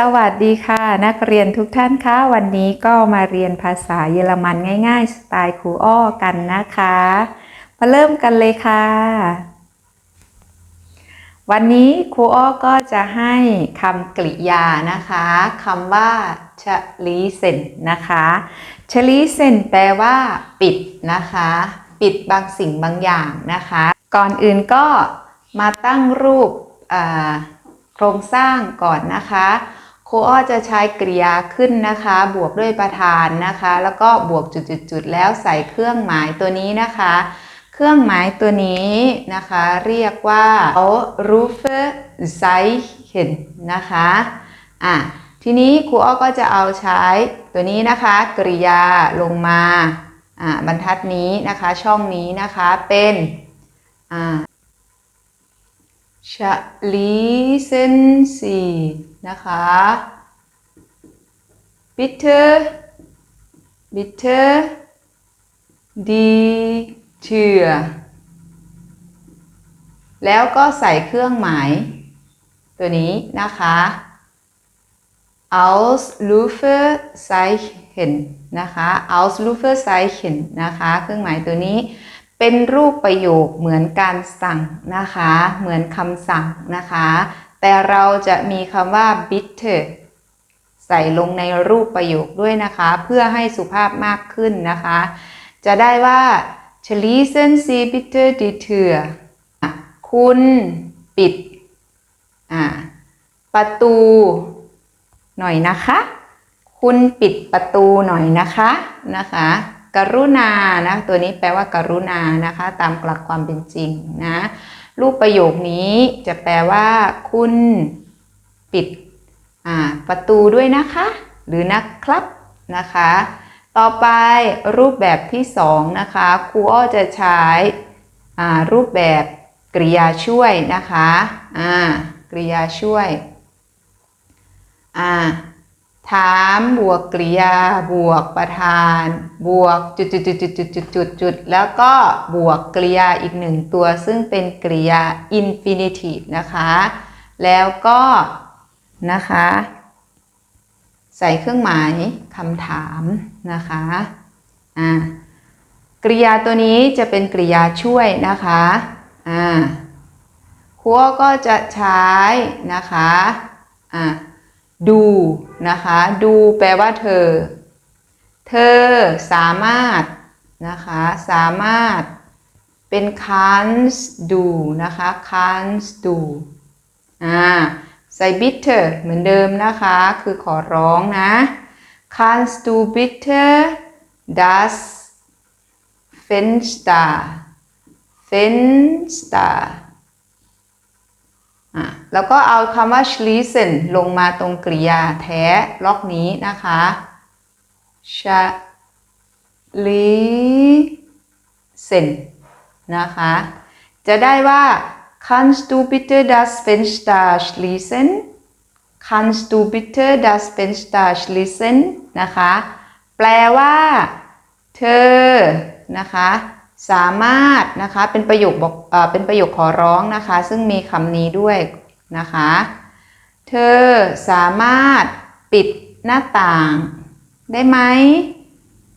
สวัสดีค่ะ นักเรียนทุกท่านคะวันนี้ก็มาเรียนภาษาเยอรมันง่าย ๆ สไตล์ครูอ้อกันนะคะ มาเริ่มกันเลยค่ะ วันนี้ครูอ้อก็จะให้คำกริยานะคะคำว่าชลีเซนนะคะชลีเซนแปลว่า ปิดนะคะ ปิดบางสิ่งบางอย่างนะคะ ก่อนอื่นก็มาตั้งรูปโครงสร้างก่อนนะคะ โคอ้อจะใช้กริยาขึ้นนะคะ บวกด้วยประธานนะคะ แล้วก็บวกจุดๆแล้วใส่เครื่องหมายตัวนี้นะคะ เครื่องหมายตัวนี้นะคะ เรียกว่า rufe Zeichen นะคะอะทีนี้ครูอ้อก็จะเอาใช้ตัวนี้นะคะ กริยาลงมาอะบรรทัดนี้นะคะ ช่องนี้นะคะเป็นอ่า ชะลีเซนซีนะคะ bitter bitter ดีเชื่อ แล้วก็ใส่เครื่องหมาย ตัวนี้นะคะ ausrufe zeichen นะคะ ausrufe zeichen นะคะ เครื่องหมายตัวนี้ เป็นรูปประโยคเหมือนการสั่งนะคะ เหมือนคำสั่งนะคะ แต่เราจะมีคำว่า bitte ใส่ลงในรูปประโยคด้วยนะคะ เพื่อให้สุภาพมากขึ้นนะคะ จะได้ว่า schließen s i bitte d i Tür อะคุณปิดประตูหน่อยนะคะ คุณปิดประตูหน่อยนะคะนะคะ กรุณานะ ตัวนี้แปลว่าการุณานะคะ ตามหลักความเป็นจริงนะ รูปประโยคนี้จะแปลว่า คุณปิดประตูด้วยนะคะ หรือนะครับนะคะ ต่อไปรูปแบบที่สองนะคะครูอ้อจะใช้รูปแบบกริยาช่วยนะคะกริยาช่วยอ่า ถามบวกกริยา บวกประธาน บวกจุดจุดจุดจุดจุดจุดจุดจุดแล้วก็บวกกริยาอีกหนึ่งตัว ซึ่งเป็นกริยา infinitive นะคะ แล้วก็นะคะ ใส่เครื่องหมายคำถามนะคะอ่ากริยาตัวนี้จะเป็นกริยาช่วยนะคะอ่าครัวก็จะใช้นะคะอ่า ดูนะคะ ดูแปลว่าเธอ เธอสามารถนะคะ สามารถเป็น can't do นะคะ can't do อ่าใส่ bitte เหมือนเดิมนะคะ คือขอร้องนะ kannst du bitte das Fenster Fenster อะแล้วก็เอาคำว่า schließen ลงมาตรงกริยาแท้ล็อกนี้นะคะ schließen นะคะ จะได้ว่า kannst du bitte das Fenster schließen kannst du bitte das Fenster schließen นะคะ แปลว่า เธอนะคะ สามารถนะคะเป็นประโยคบอกเป็นประโยคขอร้องนะคะ ซึ่งมีคำนี้ด้วยนะคะ เธอสามารถปิดหน้าต่างได้ไหม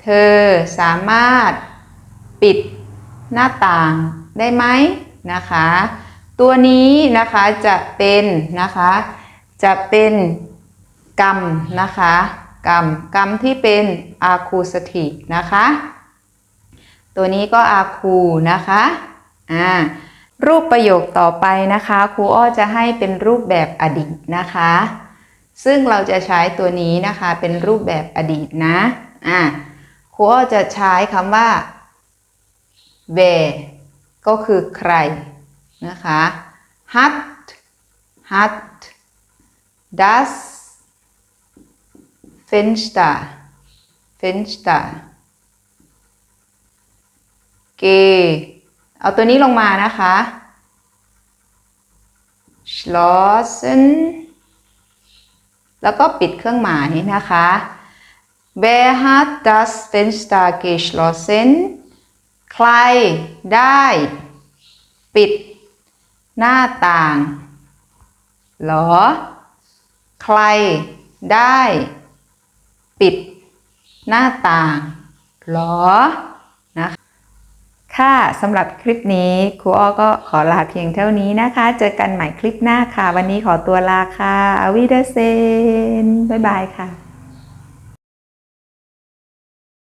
เธอสามารถปิดหน้าต่างได้ไหมนะคะ ตัวนี้นะคะจะเป็นนะคะจะเป็นกรรมนะคะกรรมกรรมที่เป็นอาคูสถินะคะ ตัวนี้ก็อาคูนะคะอ่ารูปประโยคต่อไปนะคะครูอ้อจะให้เป็นรูปแบบอดีตนะคะ ซึ่งเราจะใช้ตัวนี้นะคะเป็นรูปแบบอดีตนะอ่าครูอ้อจะใช้คำว่า wer ก็คือใครนะคะ hat hat das Fenster Fenster เก เอาตัวนี้ลงมานะคะ schlossen แล้วก็ปิดเครื่องหมายนะคะ Wer hat das Fenster geschlossen ใครได้ ปิด หน้าต่าง หรอ ใครได้ ปิด หน้าต่าง หรอ ค่ะสำหรับคลิปนี้ครูอ้อก็ขอลาเพียงเท่านี้นะคะ เจอกันใหม่คลิปหน้าค่ะ วันนี้ขอตัวลาค่ะอวิเดเซน บ๊ายบายค่ะ